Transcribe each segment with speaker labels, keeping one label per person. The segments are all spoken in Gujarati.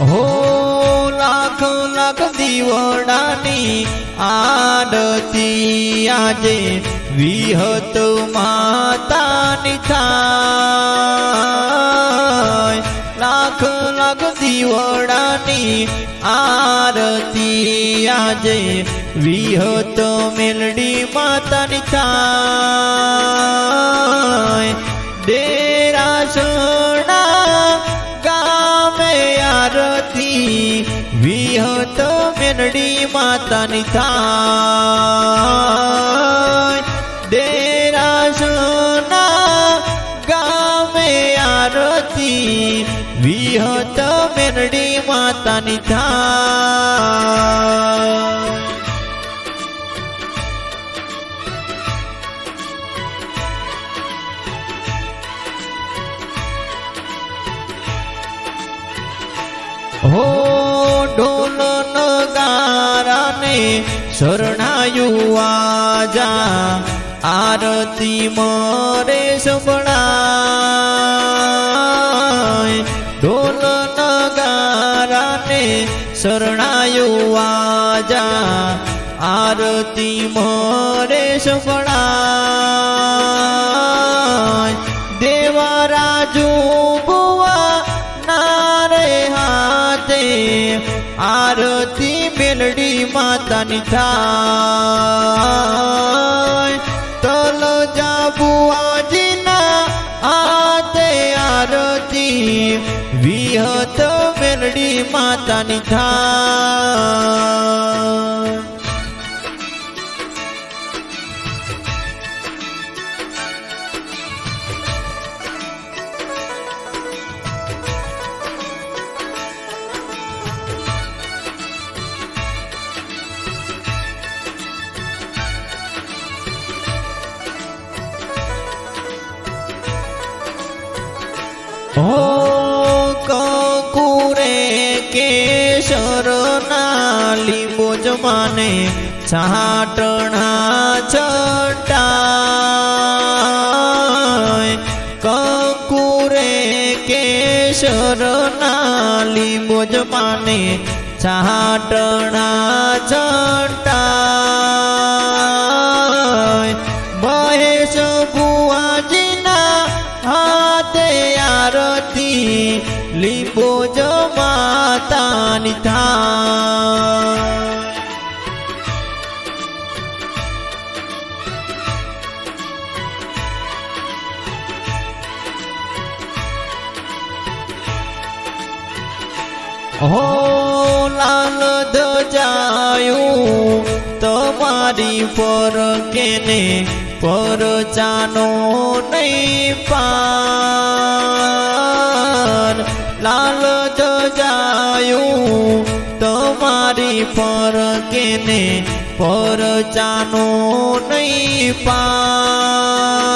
Speaker 1: હો, લાખ લાખ દીવડાની આડતી આજે વિહત માતાની થાય. લાખ લાખ દીવડાની આરતી આજે વિહત મેલડી માતાની થાય. ડેરા આરતી વિહત મેલડી માતાની થાય ડેરા સોના ગામે આરતી. વિહત મેલડી માતાની થાય હો ઢોલ નગારાને શરણાયું આજા. આરતી મરે સંભળાય. ઢોલ નગારાને શરણાયું આજા. આરતી મરે સંભળાય. દેવા આરતી મેલડી માતાની થાય તલ જાબુઆજીના આતે આરતી. વિહત મેલડી માતાની થાય લીંબો જમાને છાટણા છટાય કંકુરે કેશરના લીંબો જમાને છાટણા છટાય મહેશ બુઆજીના હાથે આરતી લીંબો જમાતાની થાય હો લાલ ધજાયું તમારી પર કેને પર ચાનો નહીં પાર. લાલ ધજાયું તમારી પર કેને પર ચાનો નહીં પાર.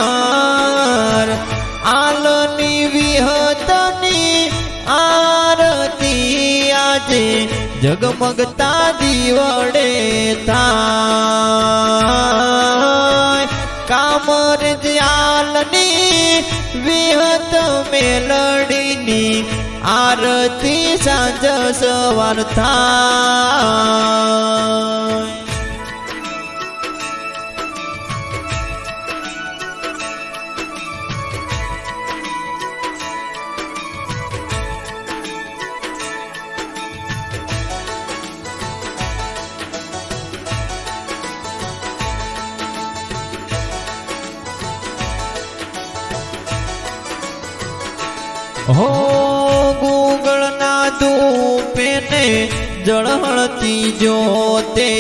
Speaker 1: જગમગતા દીવડે થાય. કામર જ્યાલની વિહત મેલડીની આરતી સાંજ સવાર થાય. હો, ગુગળના ધૂપેને જળહળતી જોતે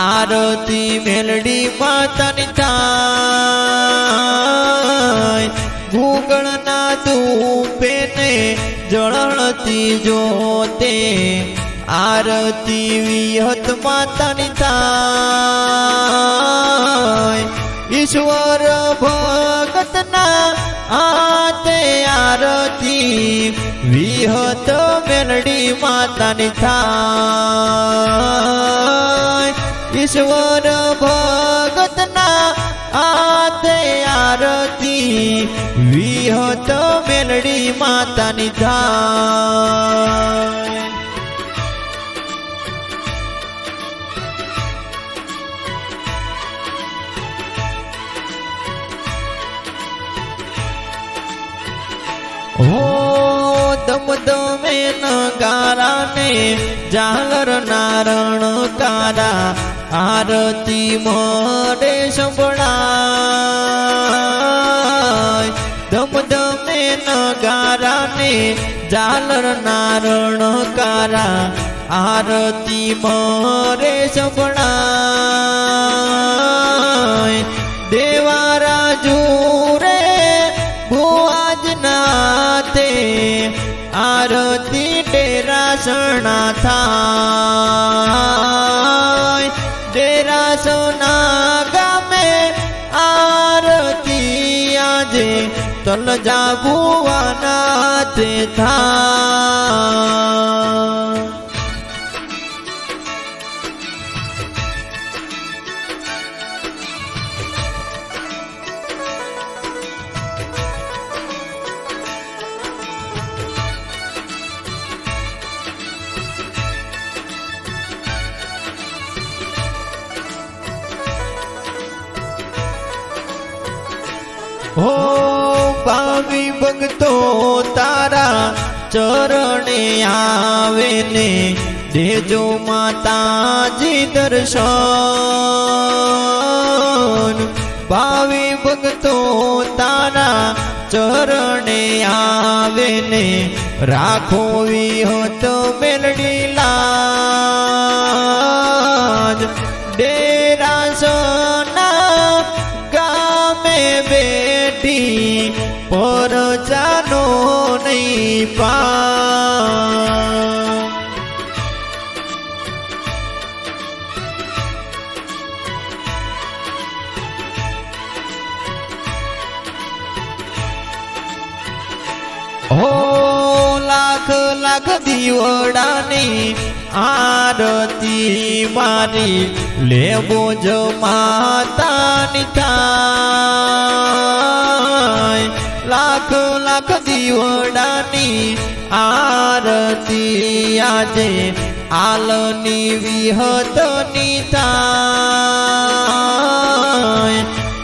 Speaker 1: આરતી મેલડી માતાની થાય ગુગળના ધૂપેને જળહળતી જોતે આરતી વિહત માતાની થાય ઈશ્વર ભગતના આતે આરતી વિહત મેલડી માતાની થાય ઈશ્વર ભગતના આતે આરતી વિહત મેલડી માતાની થાય હો, દમદમે નગારા ને જાગર નારણ કારા આરતી મોડે સંભળાય. દમદમે નગારા ને જાલર નારણ કારા આરતી મોરે સંભળાય. સણા થાય ડેરા સોના ગામે આરતી આજે. તલજા ભુવાના તે થાય. હો ભાવી ભક્તો, તારા ચરણે આવે ને દેજો માતાજી દર્શન. ભાવી ભક્તો, તારા ચરણે આવે ને રાખો વિહત મેલડી લાજ. ડેરા બેઠી પર જાનો નહીં પા હો લાખ લાખ દીવડાની આરતી મારી લેવો જ માતાની થાય લાખ લાખ દીવડાની આરતી. આજે આલની વિહતની થાય.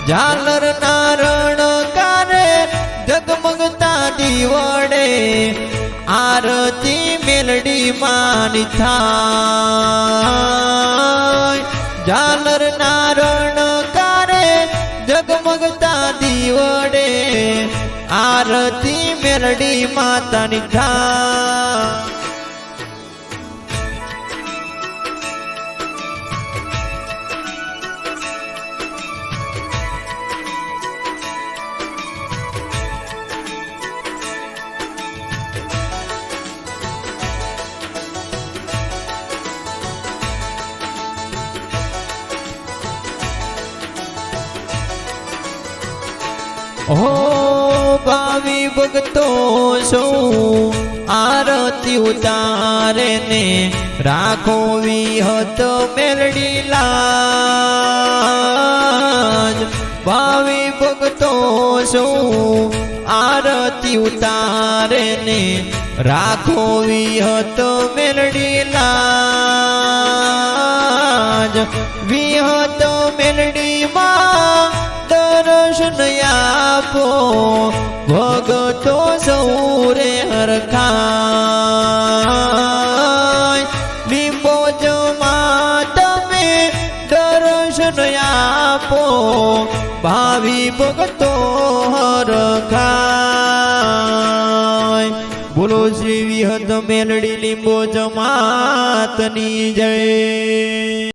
Speaker 1: ઝાલર નારણ કારે જગમગતા દીવડે આરતી મેલડી માની થાય. ઝાલર નારણ કારે જગમગતા દીવડે આરતી મેરડી માતાની થાય ભક્તો સૌ આરતી ઉતારે ને રાખો વિહત મેલડી લાજ. ભાવી ભક્તો સૌ આરતી ઉતારે ને રાખો વિહત મેલડી લાજ. વિહત મેલડીમાં દર્શન આપો ભગતો સૌરે હરખાય. લીંબોજમાં તમે દર્શન આપો. ભાવિ ભગતો હરખાય. બોલો શ્રી વિહત મેલડી લીંબો જમાતની જય.